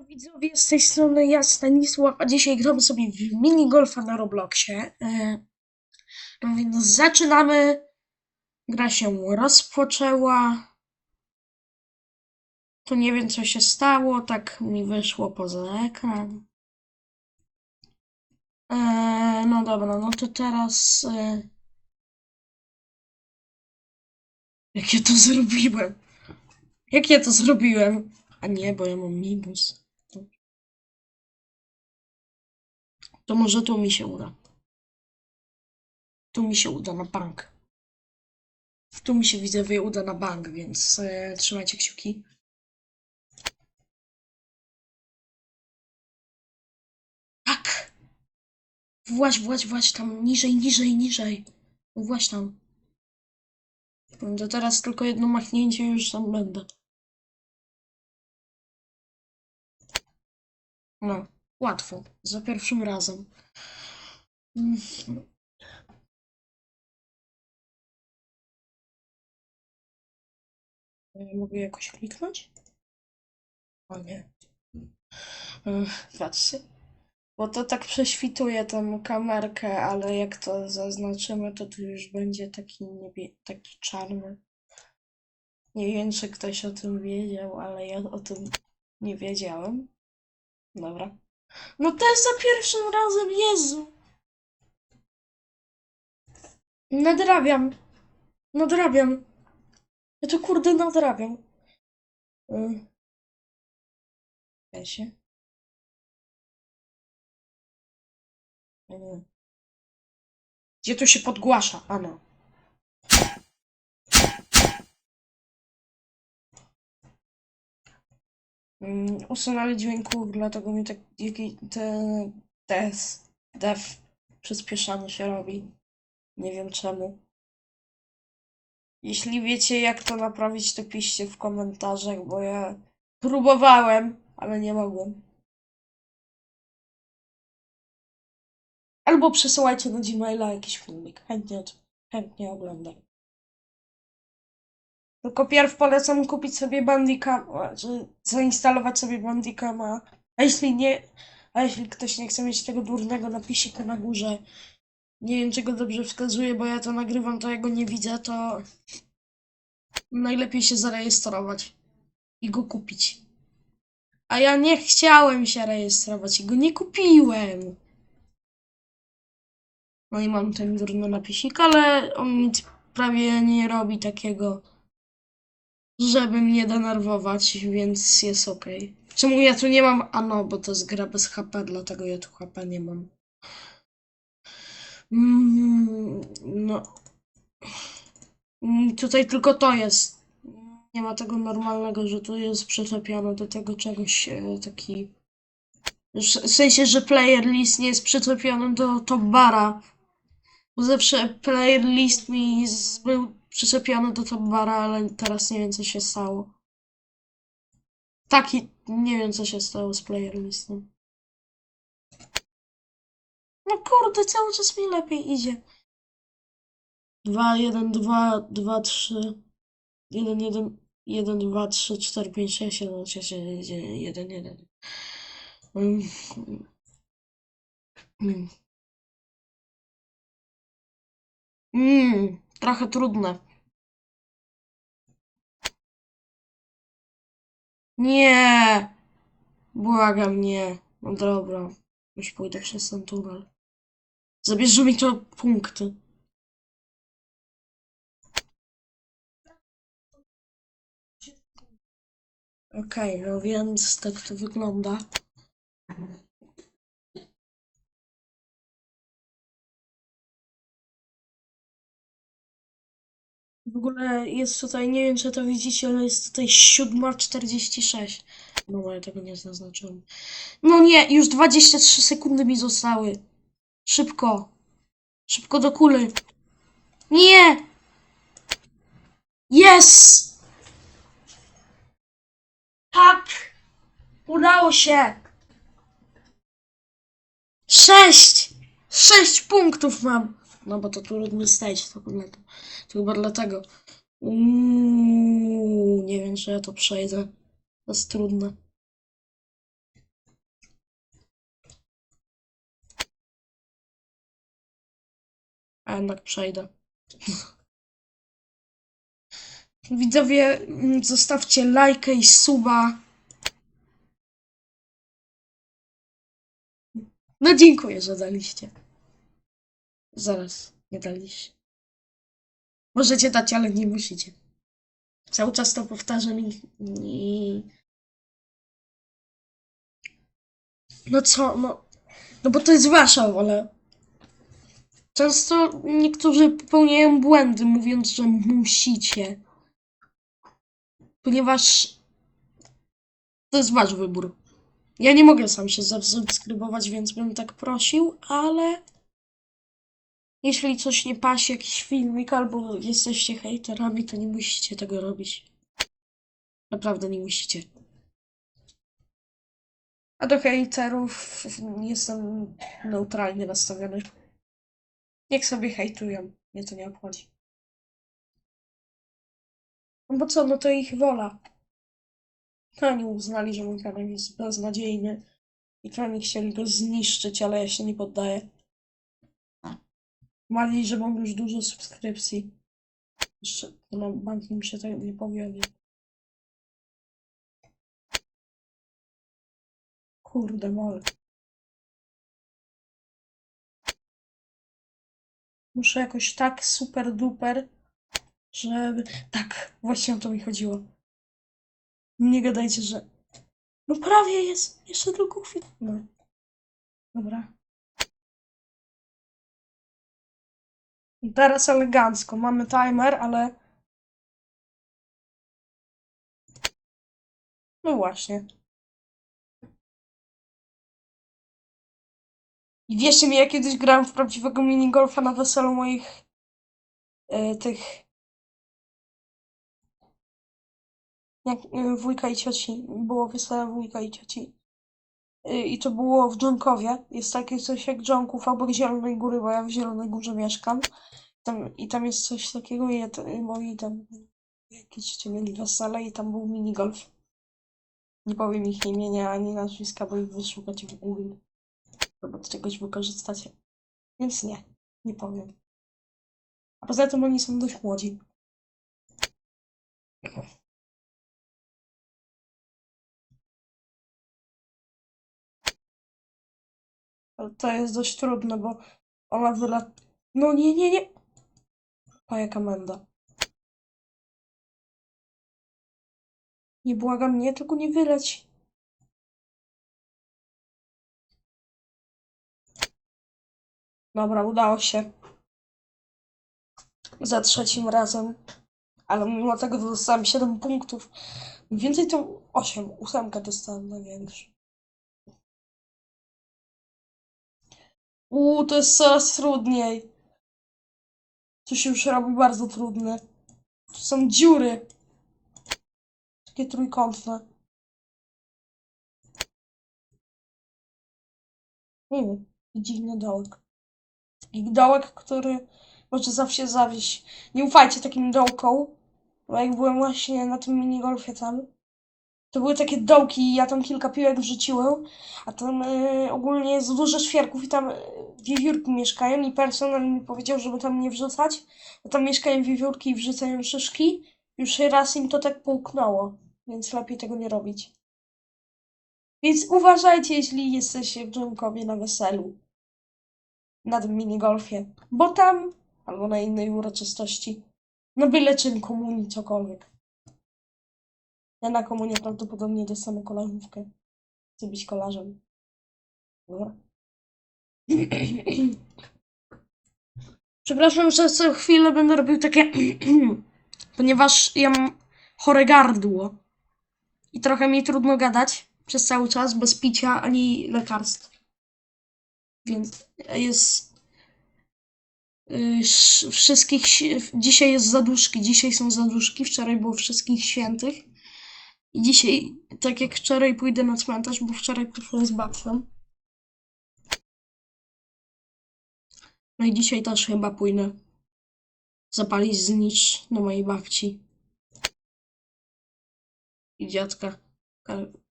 Widzowie, z tej strony ja, Stanisław, a dzisiaj gramy sobie w minigolfa na Robloxie. E, No więc zaczynamy. Gra się rozpoczęła. Tu nie wiem, co się stało, tak mi wyszło poza ekran. E, No dobra, no to teraz... e, Jak ja to zrobiłem? Jak ja to zrobiłem? A nie, bo ja mam minus. To może tu mi się uda. Tu mi się uda na bank. Tu mi się widzowie uda na bank, więc e, trzymajcie kciuki. Tak! Właź, właź, właź tam, niżej, niżej, niżej. Właź tam. To teraz tylko jedno machnięcie już tam będę. No, łatwo. Za pierwszym razem. Mm. Mogę jakoś kliknąć? O nie. Ech, Patrzcie. Bo to tak prześwituje tą kamerkę, ale jak to zaznaczymy, to tu już będzie taki niebie... taki czarny. Nie wiem, czy ktoś o tym wiedział, ale ja o tym nie wiedziałem. Dobra. No jest za pierwszym razem, Jezu! Nadrabiam. Nadrabiam. Ja to kurde nadrabiam. Ja się. Y. Gdzie tu się podgłasza? Ano. Mm, usunęli dźwięków, dlatego mi tak jaki te des, def przyspieszanie się robi. Nie wiem czemu. Jeśli wiecie jak to naprawić, to piszcie w komentarzach, bo ja próbowałem, ale nie mogłem. Albo przesyłajcie na Gmaila jakiś filmik. Chętnie, chętnie oglądam. Tylko pierw polecam kupić sobie Bandicama, czy zainstalować sobie Bandicama. A jeśli nie, a jeśli ktoś nie chce mieć tego durnego napisika na górze, nie wiem czego dobrze wskazuje, bo ja to nagrywam, to ja go nie widzę, to najlepiej się zarejestrować i go kupić. A ja nie chciałem się rejestrować i go nie kupiłem. No i mam ten durny napisik, ale on nic prawie nie robi takiego, żeby mnie denerwować, więc jest ok. Czemu ja tu nie mam? A no, bo to jest gra bez HP, dlatego ja tu HP nie mam. Mm, no. Mm, Tutaj tylko to jest. Nie ma tego normalnego, że tu jest przyczepione do tego czegoś e, taki. W sensie, że player list nie jest przyczepiony do top bara. Bo zawsze player list mi z, przyczepiony do top bara, ale teraz nie wiem co się stało. Taki, nie wiem co się stało z player listem. No kurde, cały czas mi lepiej idzie. 2, 1, 2, 2, 3, 1, 1, 1, 2, 3, 4, 5, 6, 7, 6, 1, 1. Mm. Mm. Mm, trochę trudne. Nie! Błagam, nie. No dobra. Już pójdę przez ten tunel. Zabierze mi to punkty. Okej, no więc tak to wygląda. W ogóle jest tutaj, nie wiem czy to widzicie, ale jest tutaj 7.46. No, ale tego nie zaznaczyłem. No nie, już 23 sekundy mi zostały. Szybko. Szybko do kuli. Nie! Jest! Tak! Udało się! Sześć! Sześć punktów mam! No bo to trudny stage, to chyba, to chyba dlatego. Uuu, nie wiem, czy ja to przejdę. To jest trudne. A jednak przejdę. Widzowie, mm, zostawcie lajkę i suba. No dziękuję, że daliście. Zaraz, nie daliście. Możecie dać, ale nie musicie. Cały czas to powtarzam i... i... No co, no... No bo to jest wasza wola. Często niektórzy popełniają błędy, mówiąc, że musicie. Ponieważ to jest wasz wybór. Ja nie mogę sam się zasubskrybować, więc bym tak prosił, ale jeśli coś nie pasi, jakiś filmik, albo jesteście hejterami, to nie musicie tego robić. Naprawdę nie musicie. A do hejterów jestem neutralnie nastawiony. Niech sobie hejtują, mnie to nie obchodzi. No bo co, no to ich wola. Oni uznali, że mój kanał jest beznadziejny i oni chcieli go zniszczyć, ale ja się nie poddaję. Mali, że mam już dużo subskrypcji. Jeszcze na bank mi się tak nie powiodło. Kurde mole. Muszę jakoś tak super duper, żeby... Tak, właśnie o to mi chodziło. Nie gadajcie, że... No prawie jest. Jeszcze tylko chwilę. No. Dobra. Teraz elegancko. Mamy timer, ale... No właśnie. I wierzcie mi, ja kiedyś grałem w prawdziwego minigolfa na weselu moich... e, tych... Jak e, wujka i cioci. Było wesele wujka i cioci. Y, I to było w Dżonkowie. Jest takie coś jak Dżonków obok Zielonej Góry, bo ja w Zielonej Górze mieszkam. Tam, I tam jest coś takiego i ja i moi tam jakieś mieli wesele i tam był minigolf. Nie powiem ich imienia ani nazwiska, bo ich wyszukacie w Google. Albo do czegoś wykorzystacie. Więc nie, nie powiem. A poza tym oni są dość młodzi. Ale to jest dość trudne, bo ona wylat... No nie, nie, nie! O, jaka menda. Nie błagam, nie, tylko nie wyleć. Dobra, udało się. Za trzecim razem. Ale mimo tego dostałem 7 punktów. Więcej to 8. Ósemkę dostałem największy. Uuu, to jest coraz trudniej. To się już robi bardzo trudne. Tu są dziury. Takie trójkątne. I dziwny dołek. I dołek, który może zawsze zawieść. Nie ufajcie takim dołkom. Bo jak byłem właśnie na tym minigolfie tam, to były takie dołki ja tam kilka piłek wrzuciłem, a tam y, ogólnie jest dużo świerków i tam y, wiewiórki mieszkają i personel mi powiedział, żeby tam nie wrzucać, bo tam mieszkają wiewiórki i wrzucają szyszki. Już raz im to tak połknęło, więc lepiej tego nie robić. Więc uważajcie, jeśli jesteście w Dżonkowie na weselu. Na tym minigolfie. Bo tam, albo na innej uroczystości. No byle czym, komunii, cokolwiek. Ja na komunię prawdopodobnie dostanę kolarzówkę. Chcę być kolarzem. Dobra. Przepraszam, że co chwilę będę robił takie... Ponieważ ja mam chore gardło. I trochę mi trudno gadać przez cały czas, bez picia ani lekarstw. Więc jest... y, sz- Wszystkich... Dzisiaj jest zaduszki, dzisiaj są zaduszki, wczoraj było wszystkich świętych. I dzisiaj, tak jak wczoraj, pójdę na cmentarz, bo wczoraj poszłem z babcią. No i dzisiaj też chyba pójdę zapalić znicz do mojej babci. I dziadka. Ka-